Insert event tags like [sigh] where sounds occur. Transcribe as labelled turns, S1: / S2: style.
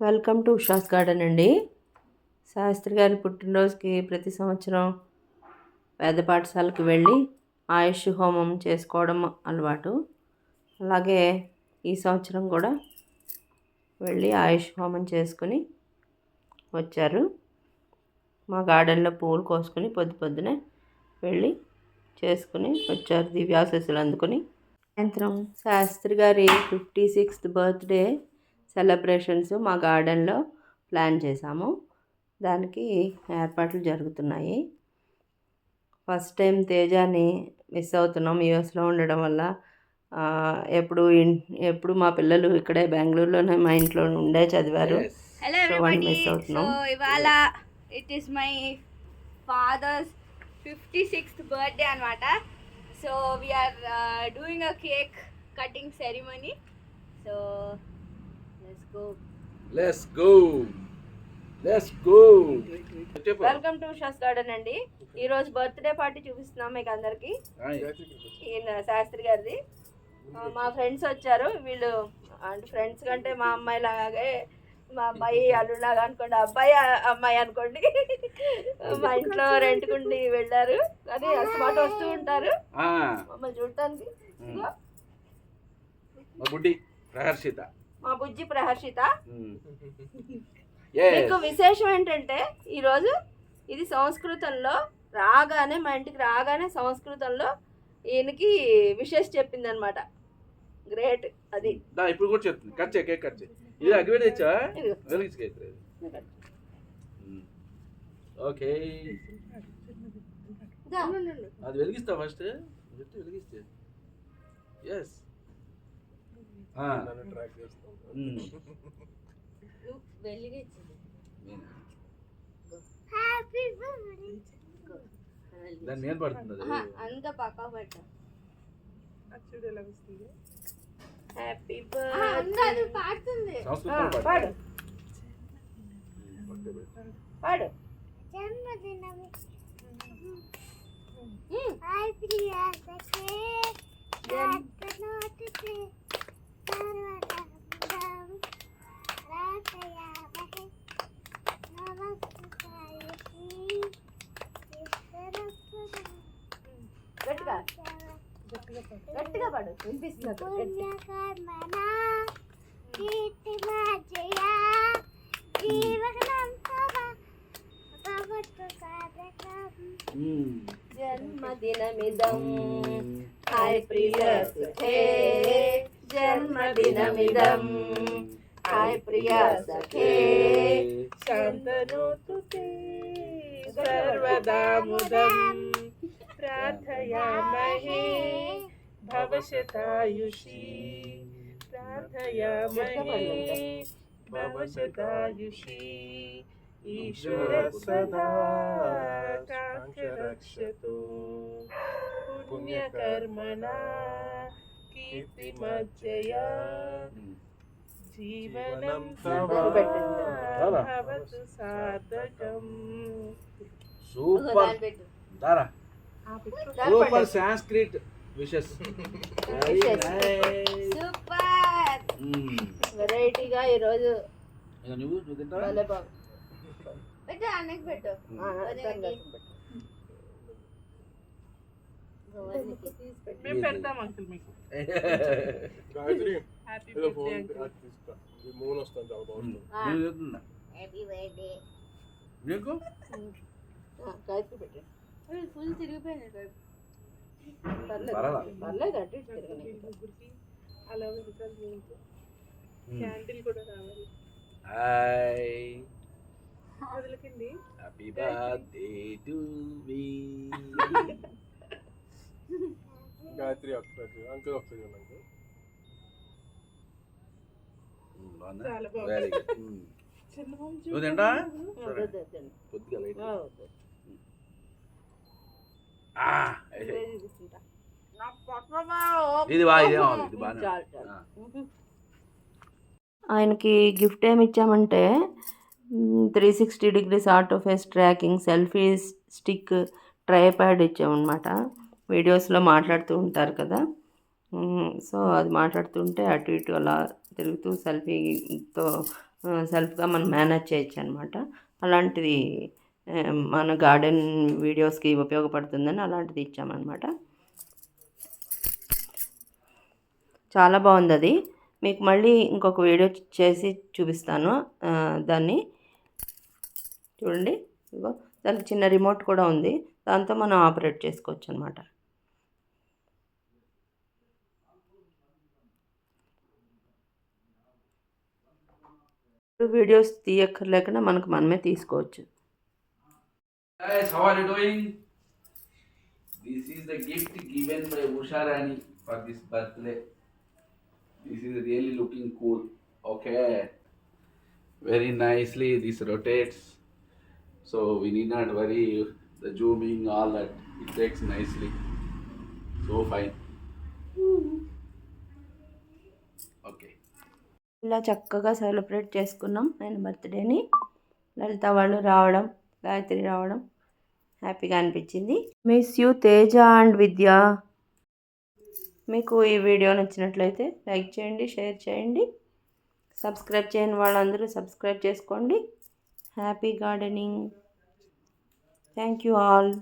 S1: Welcome to Usha's garden అండి. శాస్త్రి గారి పుట్టినరోజుకి ప్రతి సంవత్సరం పేద పాఠశాలకు వెళ్ళి ఆయుష్ హోమం చేసుకోవడం అలవాటు. అలాగే ఈ సంవత్సరం కూడా వెళ్ళి ఆయుష్ హోమం చేసుకుని వచ్చారు. మా గార్డెన్లో పూలు కోసుకుని పొద్దు పొద్దునే వెళ్ళి చేసుకుని వచ్చారు. దివ్యాశస్సులు అందుకుని. సాయంత్రం శాస్త్రి గారి ఫిఫ్టీ సిక్స్త్ బర్త్డే సెలబ్రేషన్స్ మా గార్డెన్లో ప్లాన్ చేశాము దానికి ఏర్పాట్లు జరుగుతున్నాయి. ఫస్ట్ టైం తేజాని మిస్ అవుతున్నాం. యూఎస్లో ఉండడం వల్ల ఎప్పుడు ఇన్- ఎప్పుడు మా పిల్లలు ఇక్కడే బెంగళూరులోనే మా ఇంట్లో ఉండే చదివారు. Miss అవుతున్నాం.
S2: సో ఇవాళ it is my father's fifty sixth birthday అనమాట so we are doing a cake cutting ceremony so let's go
S3: let's go
S1: welcome to షాస్ garden అండి. ఈ రోజు బర్త్డే పార్టీ చూపిస్తున్నాం మీకు అందరికి. ఈయన శాస్త్రి గారిది. మా ఫ్రెండ్స్ వచ్చారు. వీళ్ళు అంటే ఫ్రెండ్స్ కంటే మా అమ్మాయి లాగే మా అమ్మాయి అల్లులాగా అనుకోండి అబ్బాయి అమ్మాయి అనుకోండి మా ఇంట్లో రెంట్కుండి వెళ్ళారు. కానీ అసమాట వస్తూ ఉంటారు. మమ్మల్ని చూడటానికి.
S3: బుడ్డి ప్రహర్షిత.
S1: మా బుజ్జి ప్రహర్షిత. [laughs] మీకు. విశేషం ఏంటంటే ఈరోజు ఇది సంస్కృతంలో రాగానే మా ఇంటికి రాగానే సంస్కృతంలో ఈయనకి విశేష్ చెప్పింది అనమాట గ్రేట్ అది
S3: ఇప్పుడు కూడా చెప్తుంది. కట్ చేయి కేక్ కట్ చేయి. ఇది కేక్ ఉమ్. ఓకే. అది వెలిగిస్తా ఫస్ట్ వెలిగిస్తే. ఎస్ దాన్ని నేను పడుతుంది
S2: అంత పక్క పెట్ట.
S1: హ్యాపీ
S2: అంత అది పాడుతుంది.
S1: పాడు.
S3: పాడు.
S1: పాడు. గట్టిగా గట్టిగా పాడు వినిపిస్తుంది అక్కడ. గట్టిగా.
S3: ఉమ్.
S1: జన్మదినమిదం. హాయ్ ప్రియ సఖే. జన్మదినమిదం. హాయ్ ప్రియ సఖే.
S4: శాంతనోతు తే సర్వదా ముదం. प्रार्थयामहे। भवशतायुषी। प्रार्थयामहे। भवशतायुषी। ईश्वर सदा रक्षतु पुण्यकर्मणा कीर्तिमज्जया।
S3: जीवनं
S4: भवतु सार्थकम्
S3: సూపర్. Sanskrit wishes.
S2: సూపర్
S1: వెరైటీగా ఈరోజు
S3: నువ్వు నువ్వు తింటావా?
S1: భలే బాగుంది.
S2: పెట్టు అన్నకి పెట్టు.
S1: ఆ, దాన్ని పెట్టు.
S4: మేము పెడతాం అంకుల్ మీకు.
S5: గాయత్రి
S4: హ్యాపీ బర్త్డే
S5: మూన్ చాలా బాగుంటుంది
S3: నీకు?
S1: పెట్టు.
S2: ఫుల్ తిరిగిపోయింది
S1: పర్లేదు అటు
S4: అలా మీకు క్యాండిల్ కూడా రావాలి.
S3: హాయ్
S4: వదిలకండి
S3: హ్యాపీ బర్త్డే టు మీ
S5: గాయత్రి ఒకసారి అంకుల్ ఒకసారి
S4: బాగుంది.
S3: వెరీ గుడ్ నువ్వు తింటా
S1: ఇది
S3: ఇదే ఇది బాగా.
S1: ఆయనకి గిఫ్ట్ ఏమి ఇచ్చామంటే three sixty degrees auto face tracking selfie stick tripod ఇచ్చామన్నమాట. వీడియోస్లో మాట్లాడుతూ ఉంటారు కదా. సో అది మాట్లాడుతుంటే అటు ఇటు అలా తిరుగుతూ సెల్ఫీతో సెల్ఫ్గా మనం మేనేజ్ చేయొచ్చు అనమాట అలాంటిది మన గార్డెన్ వీడియోస్కి ఉపయోగపడుతుందని అలాంటిది ఇచ్చామన్నమాట. చాలా బాగుంది అది మీకు మళ్ళీ ఇంకొక వీడియో చేసి చూపిస్తాను. దాన్ని చూడండి. ఇగో దానికి చిన్న రిమోట్ కూడా ఉంది. దాంతో మనం ఆపరేట్ చేసుకోవచ్చు అనమాట వీడియోస్ తీయక్కర్లేకుండా మనకు మనమే తీసుకోవచ్చు.
S3: Guys, how are you doing? This is the gift given by Usha Rani for this birthday. This is really looking cool. Okay. Very nicely this rotates. So we need not worry the zooming, all that. It takes nicely. So fine. Okay.
S1: ఇలా చక్కగా celebrate చేసుకున్నాం ఆయన బర్త్డేని లలిత వాళ్ళు రావడం గాయత్రి రావడం హ్యాపీగా అనిపించింది miss you Teja and Vidya మీకు ఈ వీడియో నచ్చినట్లయితే లైక్ చేయండి షేర్ చేయండి. సబ్స్క్రైబ్ చేయని వాళ్ళందరూ సబ్స్క్రైబ్ చేసుకోండి. Happy gardening. Thank you all.